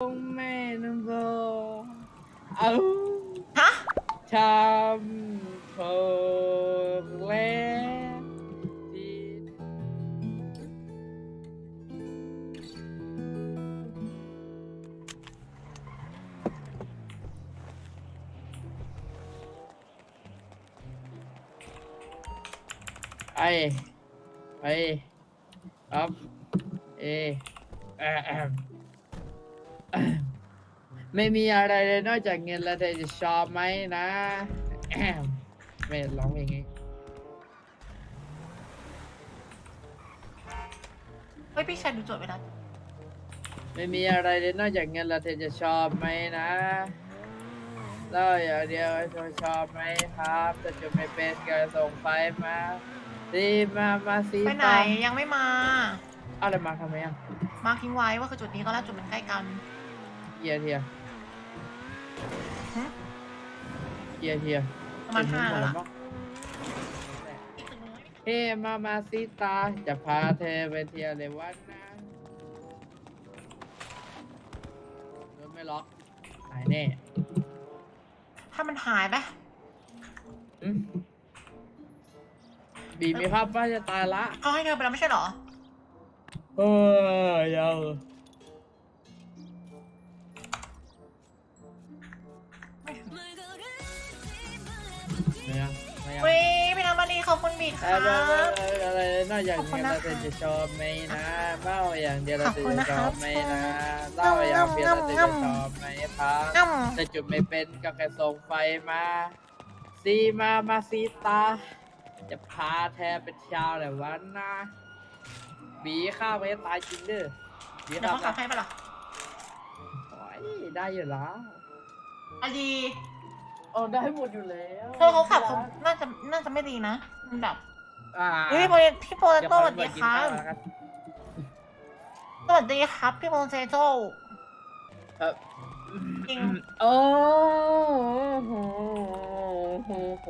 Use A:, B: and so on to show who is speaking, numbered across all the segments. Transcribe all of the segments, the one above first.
A: แม่น้ำโบเอา
B: ฮะ
A: ทำโคงเล่ที่ไอไปครับเอแอมแอม ไม่มีอะไรเลยนอกจากเงินแล้วเธอจะชอบไหมนะแอมไม่ร้องเพลงนี้
B: เฮ้ยพี่ชายดูโจทย์ไว้นะ
A: ไม่มีอะไรเลยนอกจากเงินแล้วเธอจะชอบไหมนะเล่าอย่างเดียวเธอชอบไหมครับแต่จะไม่เป็นก็ส่งไฟมาสีมามาสี
B: ไปไหน
A: ตาม
B: ยังไม่มา
A: อะไรมาทำไมอะ
B: มาร์คทิ้งไว้ว่าคือจุดนี้ตอนแรกจุดมันใกล้กัน
A: เกียร์เทีย
B: ฮะ
A: เกียร์เทีย
B: ประมาณห้าแล้วล่ะ
A: มั้งเฮ้มามาสีตา จะพาเธอไปเที่ยวในวันนะรถไม่ล็อกหายแน่
B: ถ้ามันหายไหม
A: อืมบีมีภาพว่าจะตายละ
B: เขาให้เธอไปแล้วไม่ใช่เหรอ
A: เออยัง
B: คุณบีค
A: เอ
B: รั
A: อบอะไรนอกจาก
B: ขอบคุ
A: นี้
B: ณนะ
A: เราจะชอบไหมนะเล่าอย่างเดียวเรา
B: ขอบ
A: จะ
B: คุณนะ
A: ช
B: ครั
A: อ
B: บบ
A: ไหมนะเล่าอย่างเดียวเราจะ
B: ง่ำ
A: ช
B: ง่ำ
A: อบไหมครับ
B: ง่
A: แต่จุดไม่เป็นก็แค่ส่งไฟมาซีมามาซีตา จะพาแทไปเที่ยวแต่วันนะบีข้าวไปให้ตายจริงเด้อบีำ
B: เดี๋ยว
A: ข้าว
B: เขาขับให้ปะล่ะ
A: โอ้ยได้อยู่แล้ว
B: อันดี
A: โอ้ได้หมดอยู่แล้ว
B: เธอเขาขับเขาน่าจะน่าจะไม่ดีนะมันแบบ
A: อ่า
B: เฮ้ยพี่โปพี่โปเต
A: เดี๋ยว
B: โต้
A: ขอ
B: สวัสดี
A: เปิดกิ
B: คนรั
A: ข้าว
B: บ
A: แล้วกัน
B: สวัสดีครับพี่โปเตโต้
A: เออ
B: จริง
A: โอ้โหโหโห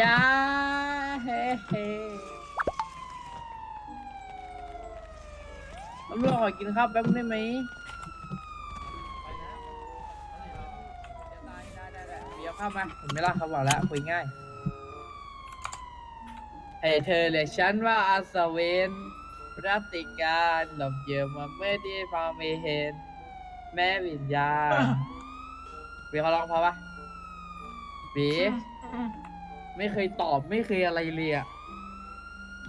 A: ยาเฮ้เฮ้ตำรวจขอกินข้าวแป๊บนึงได้ไหมได้ได้ได้ เข้ามาเห็นไหมล่ะเขาบอกแล้วคุยง่ายให้เธอเรียกฉันว่าอาสเวนรัตติการหลบเยือมาเมื่อที่พอไม่เห็น แม่วิญญาณบีเขาร้องเพราะปะบีไม่เคยตอบไม่เคยอะไรเลยอะ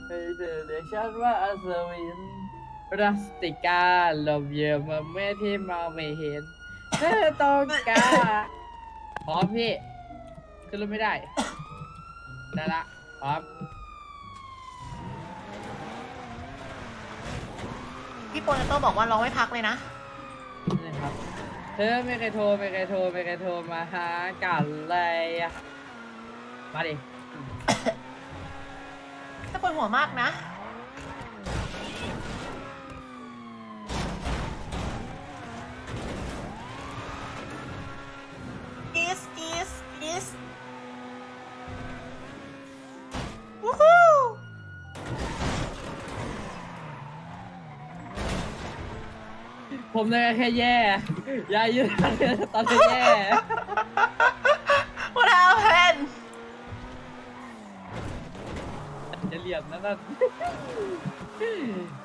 A: เฮ้เธอเรียกฉันว่าอาสวินรัสติกาหลบเยือมาเมื่อที่มองไม่เห็นเธอต้องการ พร้อมพี่ ขึ้นรถไม่ได้ ได้ละ พร้อม
B: พี่โปเตโต้บอกว่าร้องไม่พักเลยนะ
A: นี่ครับ เธอไม่เคยโทรไม่เคยโทรไม่เคยโทรมาหากันเลยอะมาดิ
B: จะปวดหัวมากนะ
A: ผมเลยแค่แย่ยายยืนตอนนี้แย่
B: What happened
A: จะเหลี่ยมนะนั่น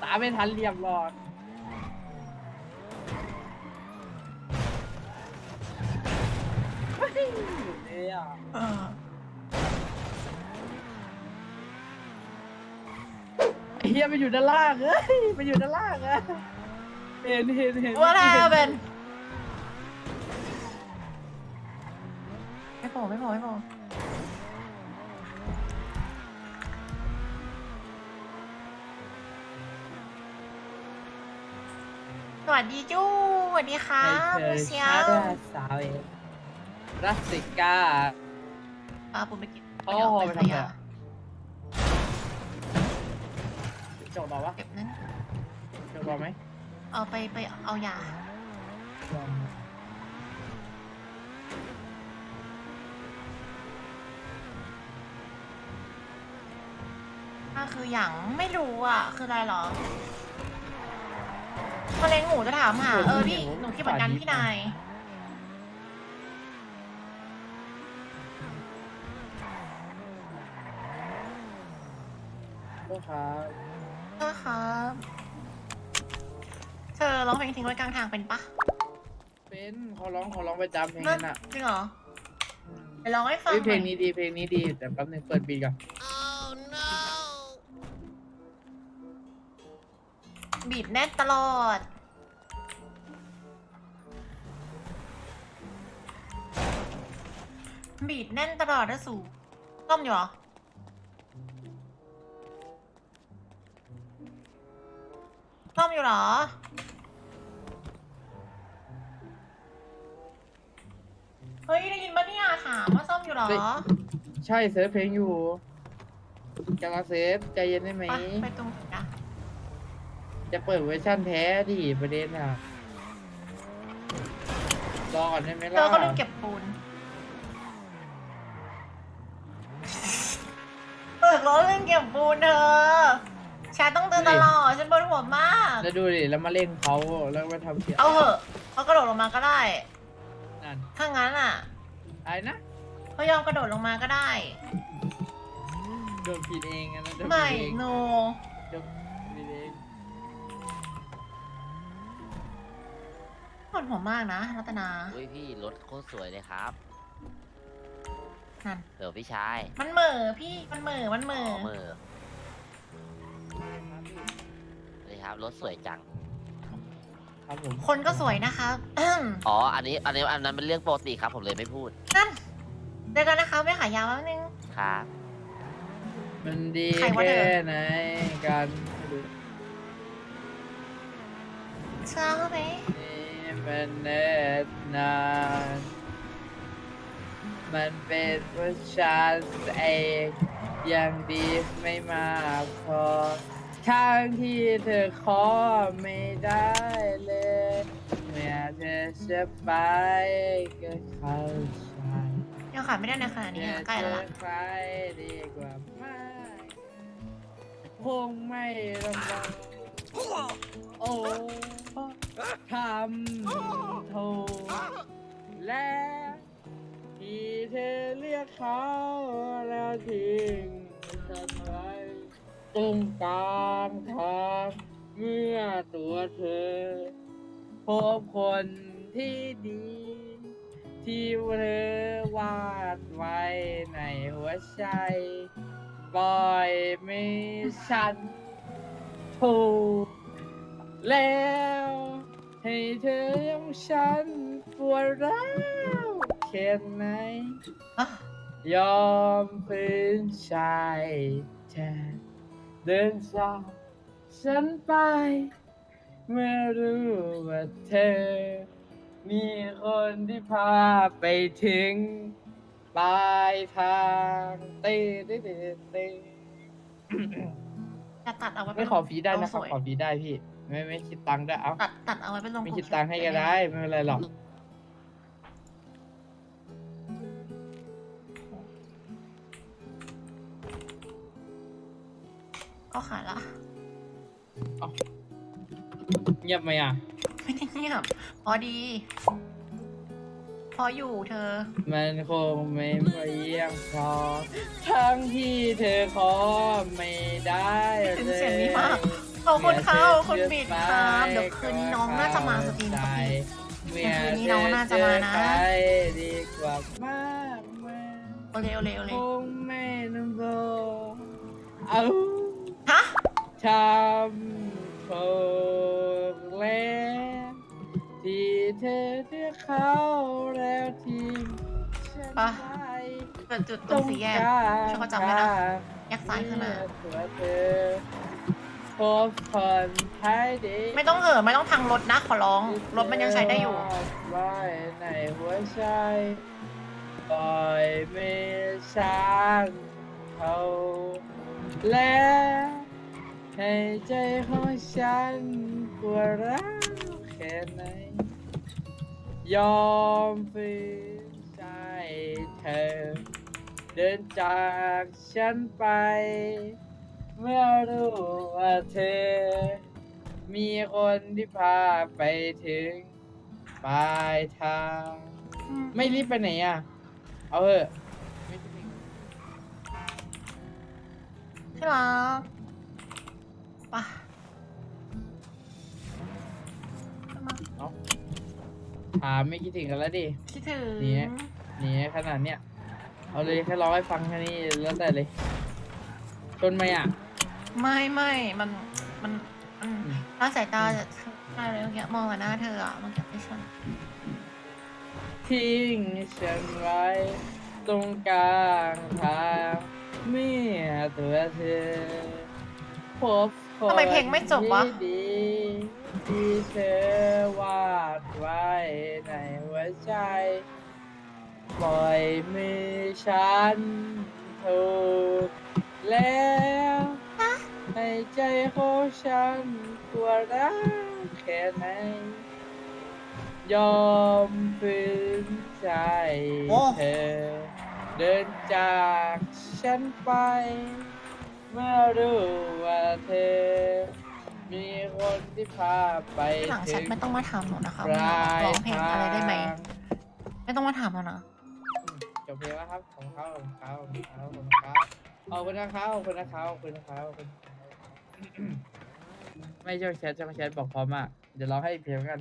A: ตามไม่ทันเหลี่ยมหรอกเฮ้ยเนี่ย
B: เออ
A: ไอ้เฮียมันอยู่ด้านล่างเอ้ยมันอยู่ด้านล่างอะ เห็นเห็นเห็น
B: What happened ไม่โผล่ไม่โผล่ไม่โผล่สวัสดีจู้สวัสดีค่ะ
A: ให้เธ
B: มู
A: อ
B: เซีย
A: ชาวสาวเองรัสสิกา
B: อ่าผมไปกิน
A: โอ้
B: เดี๋ยว
A: โห
B: ไป
A: ไป
B: ข
A: ทำอะไร
B: ยะ
A: อะจบหรอวะ
B: เก็บนั้น
A: จบหรอไหม
B: เอาไปไปเอายาอะคืออย่างไม่รู้อะ คืออะไรเหรอมะเร็งหมูจะถามหา
A: โอ้
B: เออ
A: โห
B: พี่หนูคิดเหมือนกัน
A: ป่านนี้
B: พี่นาย
A: ก็ครับ
B: ร้องเพลงทิ้งไว้กลางทางเป็นปะ
A: เป็นขอร้องขอร้องประจำเพลง
B: นั่
A: นั้นนอะ
B: จริงเหรอ
A: อืม
B: ไปร้องให้ฟัง
A: เฮ้ย
B: ห
A: เพล
B: น่องย
A: นี้ดีเพลงนี้ดีแต่แป๊บนึงเปิดบีทก่อน
B: บีบแน่นตลอด บีบแน่นตลอดนะสูต้มอยู่เหรอ ต้มอยู่เหรอ เฮ้ยได้ยินปะเนี่ยถามว่าส้มอยู่เหรอ
A: ใช่เซิร์ฟเพลงอยู่กำลังเซฟใจเย็นได้ไหม
B: ไปไปตรงไหนนะ
A: จะเปิดเวอร์ชันแท้ดิประเด็นอะรอก่อนได้ไหม
B: เธ
A: ล่ะ
B: อก็ลืมเก็บปูน เปิดรถลืมเก็บปูนเธอแชทต้องเตือนตลอดฉันปวดหัวมาก
A: แล้วดูดิแล้วมาเล่นเขาแล้วมาทำเสียง
B: เอาเหอะเขากระโดดลงมาก็ได้
A: นั่น
B: ถ้างั้นอะ
A: อะไรนะ
B: เขายอมกระโดดลงมาก็ได้
A: โดนผิดเองอะนะโดนผิ
B: ไม่
A: ดเอง
B: โน
A: โดนผิดเอง
B: ปวดหัวมากนะรัตนา
C: อุ้ยพี่รถโคตรสวยเลยครับ
B: นั่น
C: เดี๋ยวพี่ชาย
B: มันเหม่อพี่ มันเหม่อมันเหม่อ
C: มือนี่ครับรถสวยจัง
A: ครับผม
B: คนก็สวยนะคะอืม
C: อ๋อ อันนี้อันนี้อันนั้นเป็นเรื่องปกติครับ ผมเลยไม่พูด
B: นั่นเจอกันนะคะไม่ขายาวแป๊บนึง
C: ครับ
A: มันดี
B: ใครวะเธอ
A: แค่ไหนกันดู
B: เชื่อเขาไหม
A: นี่มันเนิ่นนานมันเป็นเพราะฉันเองยังดีไม่มากพอ ทั้งที่เธอขอไม่ได้เลย เมื่อเธอจะไปก็เข้าใจ
B: ยังขายไม่ได้ในขณะนี้อะใกล้แล้วล่ะ
A: ใครดีกว่าไม่คงไม่ลำบากโอ้ทำถูกแล้วที่เธอเลือกเขาแล้วทิ้งฉันไว้ ตรงกลางทางเมื่อตัวเธอ พบคนที่ดี ที่เธอวาดไว้ในหัวใจปล่อยไม่ฉันถูกแล้ว ให้เธอยังฉันปวดร้าวแค่ไหน
B: อะ
A: ยอมพื้นชายแทน เดินจากฉันไป เมื่อรู้ว่าเธอ มีคนที่พาไปถึง ปลายทางเต้เต้เต้เต้
B: จะตัดเอาไว้เป็
A: ไม่ขอฟรีได้นะค
B: ส
A: รับ
B: วย
A: ขอฟรีได้พี่ ไม่ไม่คิดตังค์ด้วยเอา
B: ตัดตัดเอาไว้เป็นลง
A: ไม่
B: กลุ่
A: คิดตังค์ให้ก็ได้ ไม่เป็นไรหรอก
B: ก็ขายละ
A: เงียบไหมอะ
B: ไม่ได้เงียบพอดี พออยู่เธอ
A: มันคงไม่เพียงพอ ทั้งที่เธอขอไม่ได้
B: ถึง
A: เลย
B: เสียงนี้มาก ขอบคุณค่ะขอบคุณบิดครับเดี๋ยวคืนนี้น้องน่าจะมาสตรีมกับพี่
A: เมื่อ
B: เดี๋ยวคืนนี้น้องน่าจะมานะ
A: เจอใครดีกว่ามากมาย
B: โอเลโอเลโอเล
A: คงไม่นำบอกเอา
B: ฮะ
A: ทำถูกแล้วที่เธอเลือกเขาแล้วทิ้งฉัน
B: ปะ
A: ไว้
B: เกิดจุดตรงสี่แยก ช่วยเขาจำไว้นะ แยกซ้ายขึ้นมา
A: ตัวเธอพบคนท้ายดี
B: ไม่ต้องเห่อะไม่ต้องพังรถนะขอร้อง รถมันยังใช้ได้อยู่
A: ไว้ในหัวใจปล่อยไม่ช้างเขาแล้ว ให้ใจของฉันปวร้าวแค่ไหน ยอมฝืนใจเธอ เดินจากฉันไป เมื่อรู้ว่าเธอ มีคนที่พาไปถึงปลายทาง ไม่รีบไปไหนอะ เอาเถอะ ไม่รีบ
B: ที่รัก ปะขึ้นมา
A: ถามไม่คิดถึงกันแล้วดิ
B: คิดถึง
A: เนี่ย หนีขนาดเนี้ย เอาเลยแค่ร้องให้ฟังแค่นี้แล้วแต่เลยจนไหมอะ
B: ไม่ไม่มันมันมัน
A: อืม
B: ถ้าสายตาจะอะไรเมื่อกี้มองกับหน้าเธออะเมื่อกี้ไม่ใช่
A: ทิ้งฉันไว้ ตรงกลางทางเมื่อตัวเธอพบคน
B: ทำไมเพลงไม่จบวะ
A: ที่ดีที่เธอวาดไว้ในหัวใจ ปล่อยมือฉันถูกแล้วในใจของฉันตัวรักแค่ไหน ยอมฝืนใจ
B: โอ้
A: เธอ เดินจากฉันไป คนที่พาไป
B: ที่หลังแช
A: ถึ
B: ท
A: ง
B: ไม่ต้องมาถามหนูนะคะ
A: ป
B: ว่า
A: ลาย
B: ร้องเพลงอะไรได้ไหม
A: ทาง
B: ไม่ต้องมาถามแล้วนะ
A: จบเพลงแล้วครับของเขาของเขาของเขาของเขาขอบคุณนะครับขอบคุณนะครับขอบคุณนะครับขอบคุณไม่ใช่แชทใช่ไหมแชทบอกพร้อมอะเดี๋ยวร้องให้อีกเพลงแล้วกัน